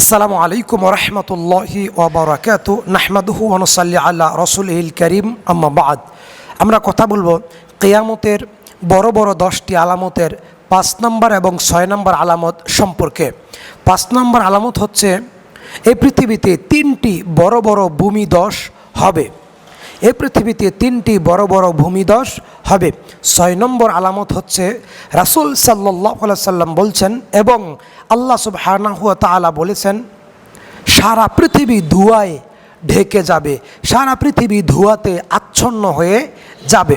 আসসালামু আলাইকুম রহমতুল্লাহি ওবরাকাতু নাহমাদুহু ওনসাল্লি আল্লাহ রসুলহিল করিম। আম্মা বাদ। আমরা কথা বলব কেয়ামতের বড় বড় দশটি আলামতের পাঁচ নম্বর এবং ছয় নম্বর আলামত সম্পর্কে। পাঁচ নম্বর আলামত হচ্ছে এই পৃথিবীতে তিনটি বড় বড় ভূমিদশ হবে। এ পৃথিবীতে তিনটি বড় বড় ভূমিদশ হবে। ছয় নম্বর আলামত হচ্ছে, রাসুল সাল্লাহ সাল্লাম বলছেন এবং আল্লাহ সুবহানাহুয়া তাআলা বলেছেন, সারা পৃথিবী ধোঁয়ায় ঢেকে যাবে, সারা পৃথিবী ধোঁয়াতে আচ্ছন্ন হয়ে যাবে।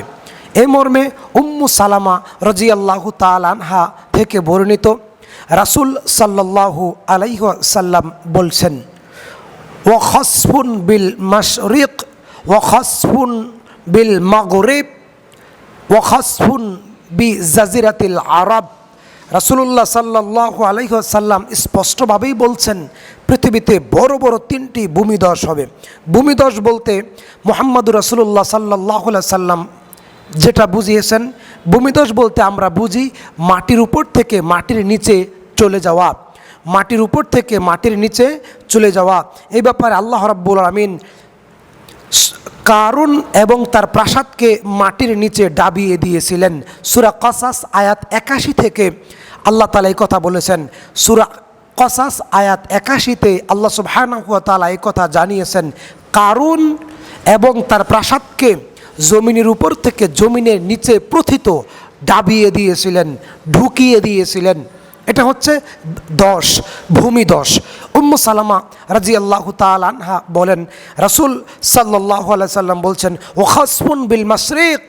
এ মর্মে উম্মু সালামা রাজিয়াল্লাহু তালানহা থেকে বর্ণিত, রাসুল সাল্লাল্লাহু আলাইহ সাল্লাম বলছেন ও খসফুন বিল মাশরিক ও খসফুন বিল মাগরিব ও খসফুন বি জাজিরাতিল আরব। রাসুলুল্লাহ সাল্লাহ আলহ্লাম স্পষ্টভাবেই বলছেন, পৃথিবীতে বড় বড় তিনটি ভূমিদশ হবে। ভূমিদশ বলতে মোহাম্মদুর রাসুলুল্লাহ সাল্লাহ সাল্লাম যেটা বুঝিয়েছেন। ভূমিদশ বলতে আমরা বুঝি মাটির উপর থেকে মাটির নিচে চলে যাওয়া। মাটির উপর থেকে মাটির নিচে চলে যাওয়া। এই ব্যাপারে আল্লাহ রাব্বুল আমিন কারুন এবং তার প্রাসাদকে মাটির নিচে ডাবিয়ে দিয়েছিলেন। সুরা কসাস আয়াত একাশি থেকে আল্লাহ তালা এই কথা বলেছেন। সুরা কসাস আয়াত একাশিতে আল্লাহ সুবহানাহুয়া তালা এই কথা জানিয়েছেন, কারুন এবং তার প্রাসাদকে জমিনের উপর থেকে জমিনের নিচে প্রথিত ডাবিয়ে দিয়েছিলেন, ঢুকিয়ে দিয়েছিলেন। এটা হচ্ছে দশ, ভূমি দশ। উম্মু সালামা রাজি আল্লাহ তালহা বলেন, রাসুল সাল্লাহ সাল্লাম বলছেন, ও খাসফুন বিল মাসরিক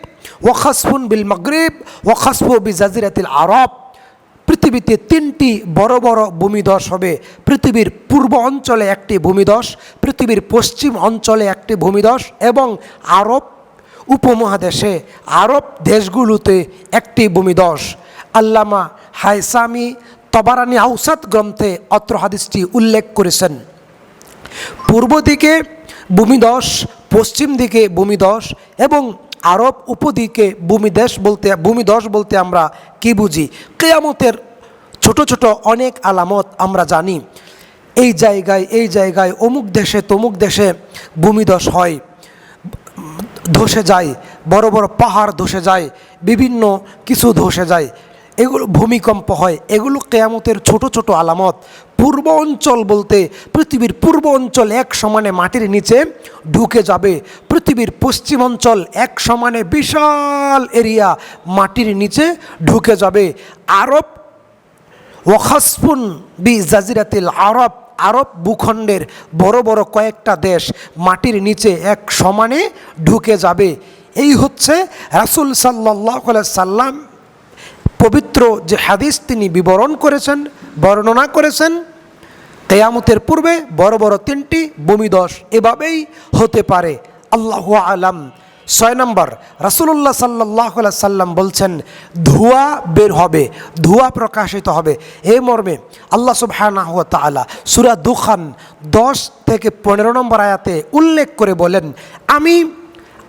ও খাসফুন বিল মগরিব, ও খাসফু বি জাজিরাতিল আরব। পৃথিবীতে তিনটি বড় বড় ভূমিদশ হবে। পৃথিবীর পূর্ব অঞ্চলে একটি ভূমিদশ, পৃথিবীর পশ্চিম অঞ্চলে একটি ভূমিদশ এবং আরব উপমহাদেশে, আরব দেশগুলোতে একটি ভূমিদশ। আল্লামা হায়সামি তবারানি আউসাদ গ্রন্থে অত্র হাদিসটি উল্লেখ করেছেন। পূর্ব দিকে ভূমিদশ, পশ্চিম দিকে ভূমিদশ এবং আরব উপদিকে ভূমিদেশ বলতে, ভূমিদশ বলতে আমরা কি বুঝি? কেয়ামতের ছোট ছোট অনেক আলামত আমরা জানি। এই জায়গায় এই জায়গায় অমুক দেশে তমুক দেশে ভূমিদশ হয়, ধসে যায়, বড় বড় পাহাড় ধসে যায়, বিভিন্ন কিছু ধসে যায়। এগুলো ভূমিকম্প হয়, এগুলো কেয়ামতের ছোট ছোট আলামত। পূর্ব অঞ্চল বলতে পৃথিবীর পূর্ব অঞ্চল এক সমানে মাটির নিচে ঢুকে যাবে। পৃথিবীর পশ্চিম অঞ্চল এক সমানে বিশাল এরিয়া মাটির নিচে ঢুকে যাবে। আরব ওয়াখাসপুন বি জাজিরাতিল আরব আরব ভূখণ্ডের বড় বড় কয়েকটা দেশ মাটির নিচে এক সমানে ঢুকে যাবে। এই হচ্ছে রাসুল সাল্লাহ সাল্লাম পবিত্র যে হাদিস তিনি বিবরণ করেছেন, বর্ণনা করেছেন তেয়ামতের পূর্বে বড় বড় তিনটি ভূমিদশ এভাবেই হতে পারে। আল্লাহ আলাম। ছয় নম্বর রাসুল্লাহ সাল্লাহ সাল্লাম বলছেন, ধোঁয়া বের হবে, ধোঁয়া প্রকাশিত হবে। এ মর্মে আল্লাহ সুবহানাহ তালা সুরা দুখান দশ থেকে পনেরো নম্বর আয়াতে উল্লেখ করে বলেন, আমি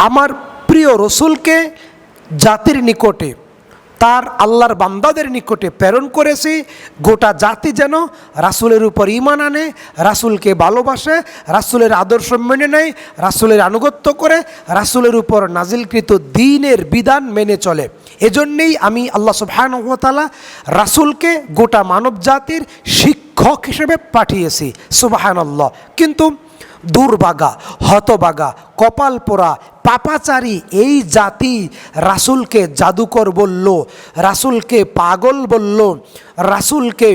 আমার প্রিয় রসুলকে জাতির নিকটে তার আল্লাহর বান্দাদের নিকটে প্রেরণ করেছি। গোটা জাতি যেন রাসুলের উপর ইমান আনে, রাসুলকে ভালোবাসে, রাসুলের আদর্শ মেনে নেয়, রাসুলের আনুগত্য করে, রাসুলের উপর নাজিলকৃত দিনের বিধান মেনে চলে। এজন্যেই আমি আল্লাহ সুবাহানুতালা রাসুলকে গোটা মানব জাতির শিক্ষক হিসেবে পাঠিয়েছি। সুবাহানল্লাহ। কিন্তু দুর্বাগা হতবাগা কপাল পোড়া পাপাচারী এই জাতি রাসুলকে জাদুকর বলল, রাসুলকে পাগল বলল, রাসুলকে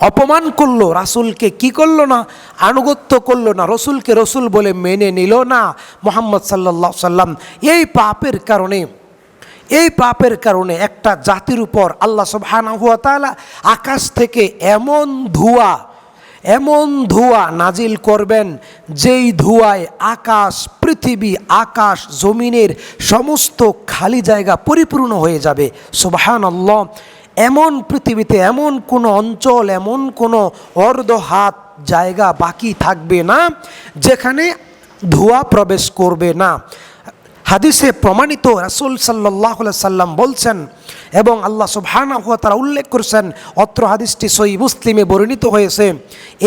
অপমান করল, রাসুলকে কি করল না, আনুগত্য করল না, রসুলকে রসুল বলে মেনে নিল না মোহাম্মদ সাল্লাহ সাল্লাম। এই পাপের কারণে, এই পাপের কারণে একটা জাতির উপর আল্লাহ সুবহানাহু হুয়া তালা আকাশ থেকে এমন ধোঁয়া এমন ধোঁয়া নাজিল করবেন যেই ধোঁয়ায় আকাশ, পৃথিবী, আকাশ জমিনের সমস্ত খালি জায়গা পরিপূর্ণ হয়ে যাবে। সুবাহান আল্লাহ এমন পৃথিবীতে এমন কোনো অঞ্চল, এমন কোনো অর্ধ হাত জায়গা বাকি থাকবে না, যেখানে ধোঁয়া প্রবেশ করবে না। হাদিসে প্রমাণিত রাসুল সাল্লাহ সাল্লাম বলছেন এবং আল্লাহ সুবহানা হুয়া তারা উল্লেখ করেছেন, অত্র হাদিসটি সই মুসলিমে বর্ণিত হয়েছে,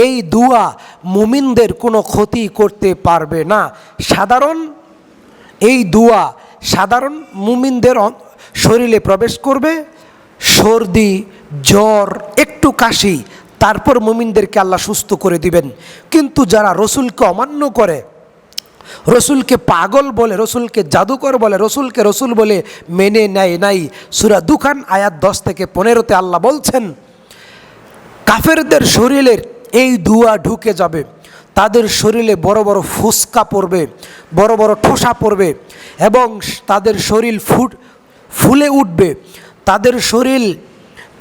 এই দুয়া মুমিনদের কোনো ক্ষতি করতে পারবে না। সাধারণ এই দুয়া সাধারণ মুমিনদের শরীরে প্রবেশ করবে, সর্দি, জ্বর, একটু কাশি, তারপর মুমিনদেরকে আল্লাহ সুস্থ করে দিবেন। কিন্তু যারা রসুলকে অমান্য করে রসুলকে পাগল বলে, রসুলকে জাদুকর বলে, রসুলকে রসুল বলে মেনে নেয় নাই। সুরা দুখান আয়াত দশ থেকে পনেরোতে আল্লাহ বলছেন, কাফেরদের শরীরের এই ধোঁয়া ঢুকে যাবে। তাদের শরীরে বড় বড় ফুসকা পড়বে, বড় বড় ঠোসা পড়বে এবং তাদের শরীর ফুট, ফুলে উঠবে। তাদের শরীর,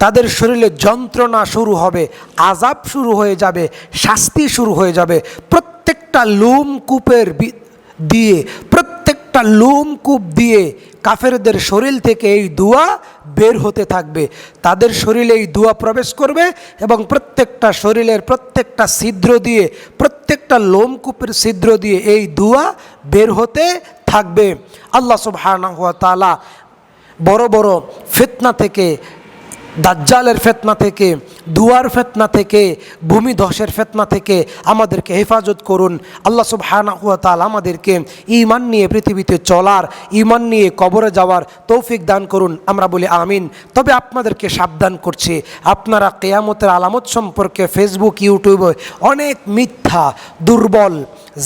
তাদের শরীরে যন্ত্রণা শুরু হবে আজাব শুরু হয়ে যাবে, শাস্তি শুরু হয়ে যাবে। প্রত্যেকটা লোম কূপের দিয়ে, প্রত্যেকটা লোম কূপ দিয়ে কাফেরদের শরীর থেকে এই দুয়া বের হতে থাকবে। তাদের শরীরে এই দুয়া প্রবেশ করবে এবং প্রত্যেকটা শরীরের প্রত্যেকটা ছিদ্র দিয়ে, প্রত্যেকটা লোমকূপের ছিদ্র দিয়ে এই দুয়া বের হতে থাকবে। আল্লাহ তাআলা বড় বড় ফেতনা থেকে, দাজ্জালের ফেতনা থেকে দুয়ার ফেতনা থেকে, ভূমি ধসের ফেতনা থেকে আমাদেরকে হেফাজত করুন। আল্লাহ সুবহানা হুয়া তাল আমাদেরকে ইমান নিয়ে পৃথিবীতে চলার ইমান নিয়ে কবরে যাওয়ার তৌফিক দান করুন। আমরা বলি আমিন। তবে আপনাদেরকে সাবধান করছি, আপনারা কেয়ামতের আলামত সম্পর্কে ফেসবুক ইউটিউবে অনেক মিথ্যা, দুর্বল,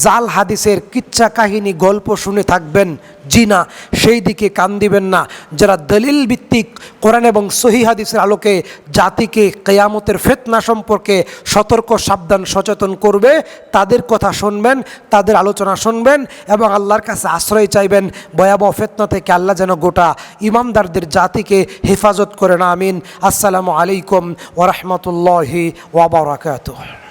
জাল হাদিসের কিচ্ছা কাহিনী, গল্প শুনে থাকবেন। জি না, সেই দিকে কান দিবেন না। যারা দলিল ভিত্তিক কোরআন এবং সহি হাদিসের আলোকে জাতিকে কেয়ামতের ফেতনা সম্পর্কে সতর্ক, সাবধান, সচেতন করবে। তাদের কথা শুনবেন, তাদের আলোচনা শুনবেন এবং আল্লাহর কাছে আশ্রয় চাইবেন। ভয়াবহ ফেতনা থেকে আল্লাহ যেন গোটা ইমামদারদের জাতিকে হেফাজত করেন। আমিন। আসসালামু আলাইকুম ওরহমতুল্লাহি ওবরাকাতুহ